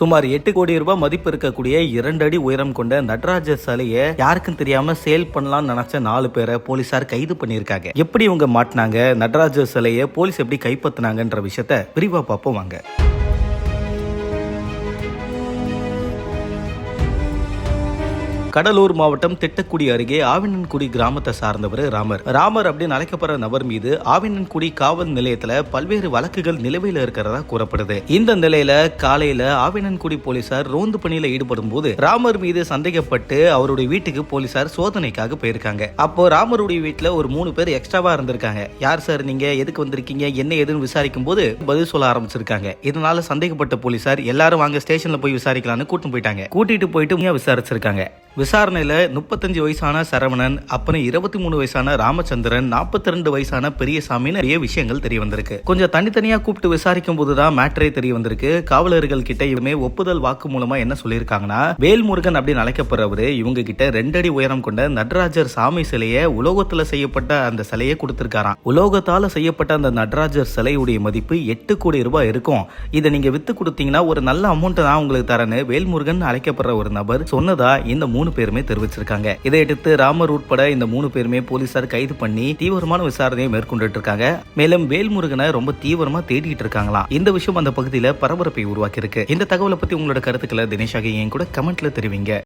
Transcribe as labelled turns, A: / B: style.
A: சுமார் எட்டு கோடி ரூபாய் மதிப்பு இருக்கக்கூடிய இரண்டு அடி உயரம் கொண்ட நடராஜர் சிலையை யாருக்கும் தெரியாம சேல் பண்ணலாம்னு நினைச்ச நாலு பேரை போலீசார் கைது பண்ணியிருக்காங்க. எப்படி இவங்க மாட்டினாங்க? நடராஜர் சிலையை போலீஸ் எப்படி கைப்பற்றினாங்கன்ற விஷயத்த விரிவா பார்ப்போம் வாங்க. கடலூர் மாவட்டம் திட்டக்குடி அருகே ஆவினன்குடி கிராமத்தை சார்ந்தவர் ராமர். ராமர் அப்படின்னு அழைக்கப்படுற நபர் மீது ஆவினன்குடி காவல் நிலையத்துல பல்வேறு வழக்குகள் நிலுவையில் இருக்கிறதா கூறப்படுது. இந்த நிலையில காலையில ஆவினன்குடி போலீசார் ரோந்து பணியில ஈடுபடும் போது ராமர் மீது சந்தேகப்பட்டு அவருடைய வீட்டுக்கு போலீசார் சோதனைக்காக போயிருக்காங்க. அப்போ ராமருடைய வீட்டுல ஒரு மூணு பேர் எக்ஸ்ட்ராவா இருந்திருக்காங்க. யார் சார் நீங்க? எதுக்கு வந்திருக்கீங்க? என்ன ஏதுன்னு விசாரிக்கும் போது பதில் சொல்ல ஆரம்பிச்சிருக்காங்க. இதனால சந்தேகப்பட்ட போலீசார் எல்லாரும் வாங்க ஸ்டேஷன்ல போய் விசாரிக்கலாம்னு கூட்டிட்டு போயிட்டாங்க. கூட்டிட்டு போயிட்டு விசாரிச்சிருக்காங்க. விசாரணையில் முப்பத்தஞ்சு வயசான சரவணன் அப்புறம் இருபத்தி மூணு வயசான ராமச்சந்திரன் நாற்பத்தி ரெண்டு வயசான பெரியசாமி நிறைய விஷயங்கள் தெரிய வந்திருக்கு. கொஞ்சம் தனித்தனியா கூப்பிட்டு விசாரிக்கும் போதுதான் மேட்டரே தெரிய வந்திருக்கு. காவலர்கள் கிட்ட இவமே ஒப்புதல் வாக்கு மூலமா என்ன சொல்லியிருக்காங்கன்னா வேல்முருகன் அப்படின்னு அழைக்கப்படுறவரு இவங்க கிட்ட ரெண்டடி உயரம் கொண்ட நடராஜர் சாமி சிலையை உலோகத்துல செய்யப்பட்ட அந்த சிலையை கொடுத்திருக்காராம். உலோகத்தால செய்யப்பட்ட அந்த நடராஜர் சிலையுடைய மதிப்பு எட்டு கோடி ரூபாய் இருக்கும். இதை நீங்க வித்து கொடுத்தீங்கன்னா ஒரு நல்ல அமௌண்ட் நான் உங்களுக்கு தரேன்னு வேல்முருகன் அழைக்கப்படுற ஒரு நபர் சொன்னதா இந்த மூணு பேருமே தெரிவிச்சிருக்காங்க. இதையடுத்து ராமர் உட்பட இந்த மூணு பேருமே போலீசார் கைது பண்ணி தீவிரமான விசாரணையை மேற்கொண்டுட்டு இருக்காங்க. மேலும் வேல்முருகனை ரொம்ப தீவிரமா தேடிட்டு இருக்காங்களாம் இந்த விஷயம் அந்த பகுதியில பரபரப்பை உருவாக்கி இருக்கு இந்த தகவலை பத்தி உங்களோட கருத்துக்களை தினேஷாக என் கூட கமெண்ட்ல தெரிவிங்க.